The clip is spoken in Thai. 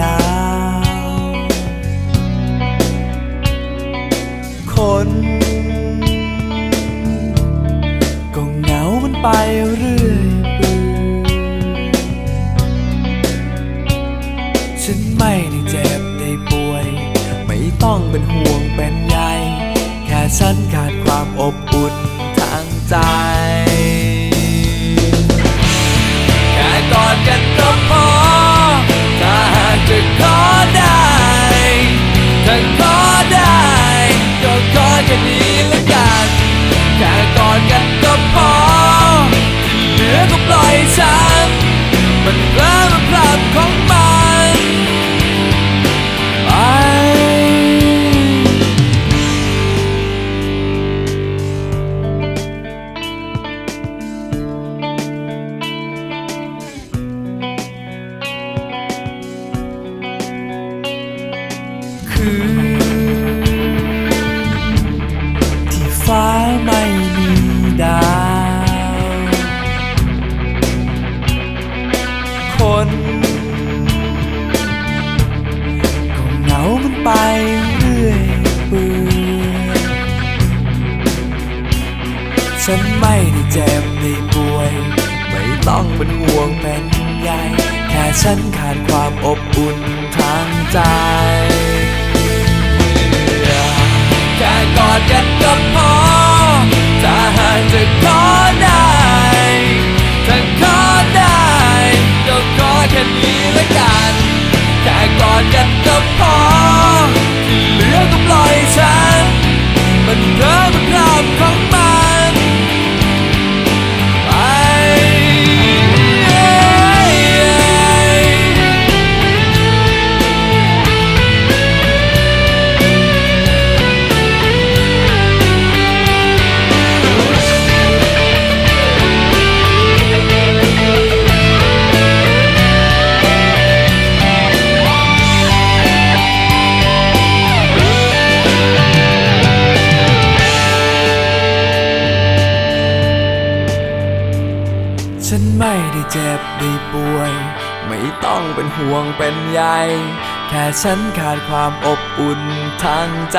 ดาว คน ก็เหงามันไปเรื่อยปื่อยฉันไม่ได้เจ็บได้ป่วย ไม่ต้องเป็นห่วงเป็นใยแค่ฉันขาดความอบอุ่นทางใจ ของมันไปคือ ฉันไม่ได้เจ็บได้ป่วย ไม่ต้องเป็นห่วงเป็นใยแค่ฉันขาดความอบอุ่นทางใจ เจ็บได้ป่วย ไม่ต้องเป็นห่วงเป็นใย แค่ฉันขาดความอบอุ่นทางใจ